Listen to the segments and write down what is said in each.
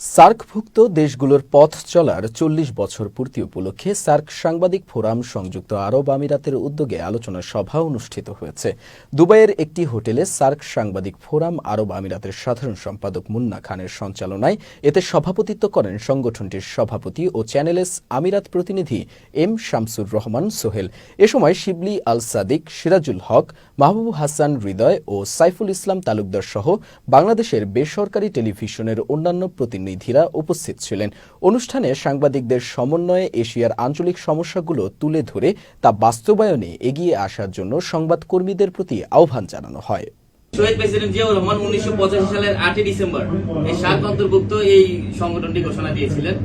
সার্কভুক্ত দেশগুলোর পথ চলার চল্লিশ বছর পূর্তি উপলক্ষে সার্ক সাংবাদিক ফোরাম সংযুক্ত আরব আমিরাতের উদ্যোগে আলোচনা সভা অনুষ্ঠিত হয়েছে। দুবাইয়ের একটি হোটেলে সার্ক সাংবাদিক ফোরাম আরব আমিরাতের সাধারণ সম্পাদক মুন্না খানের সঞ্চালনায় এতে সভাপতিত্ব করেন সংগঠনটির সভাপতি ও চ্যানেলেস আমিরাত প্রতিনিধি এম শামসুর রহমান সোহেল। এ সময় শিবলি আল সাদিক, সিরাজুল হক, মাহবুব হাসান হৃদয় ও সাইফুল ইসলাম তালুকদার সহ বাংলাদেশের বেসরকারি টেলিভিশনের অন্যান্য প্রতিনিধিরা উপস্থিত ছিলেন। অনুষ্ঠানে সাংবাদিকদের সমন্বয়ে এশিয়ার আঞ্চলিক সমস্যাগুলো তুলে ধরে তা বাস্তবায়নে এগিয়ে আসার জন্য সংবাদকর্মীদের প্রতি আহ্বান জানানো হয়। শহীদ প্রেসিডেন্ট জিয়াউর রহমান উনিশশো সালের আটই ডিসেম্বর এই সার্ক অন্তর্ভুক্ত এই সংগঠনটি ঘোষণা দিয়েছিলেন,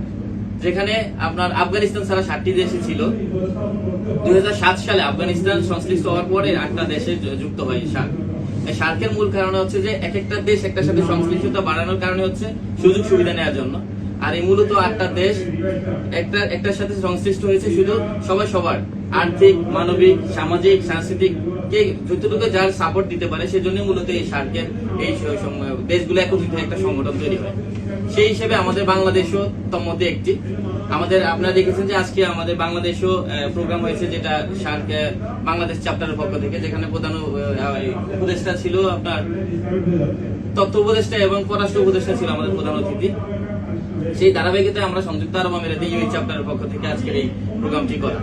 যেখানে আপনার আফগানিস্তান ছাড়া ষাটটি দেশে ছিল। দুই হাজার সাত সালে আফগানিস্তান সংশ্লিষ্ট হওয়ার পরে আটটা দেশে যুক্ত হয় সার্ক সার্কের মূল কারণে হচ্ছে যে এক একটা দেশ একটার সাথে সংশ্লিষ্টতা বাড়ানোর কারণে হচ্ছে সুযোগ সুবিধা নেওয়ার জন্য। আর এই মূলত আটটা দেশ, একটা, একটার সাথে সংশ্লিষ্ট হয়েছে শুধু সবাই সবার, আর্থিক, মানবিক, সামাজিক, সাংস্কৃতিক, কে যতটুকু যার সাপোর্ট দিতে পারে, সেজন্য মূলত এই সার্কের এই দেশগুলো একত্রিত একটা সংগঠন তৈরি হয়। সেই হিসেবে আমাদের বাংলাদেশও মধ্যে একটি। আমাদের, আপনারা দেখেছেন যে আজকে আমাদের বাংলাদেশও প্রোগ্রাম হয়েছে যেটা সার্ক বাংলাদেশ চ্যাপ্টারের পক্ষ থেকে, যেখানে প্রধান উপদেষ্টা ছিল আপনার, তথ্য উপদেষ্টা এবং পররাষ্ট্র উপদেষ্টা ছিল আমাদের প্রধান অতিথি। সেই ধারাবাহিকতায় আমরা সংযুক্ত আরব আমিরাতে ইউএই চ্যাপ্টারের পক্ষ থেকে আজকের এই প্রোগ্রামটি করা।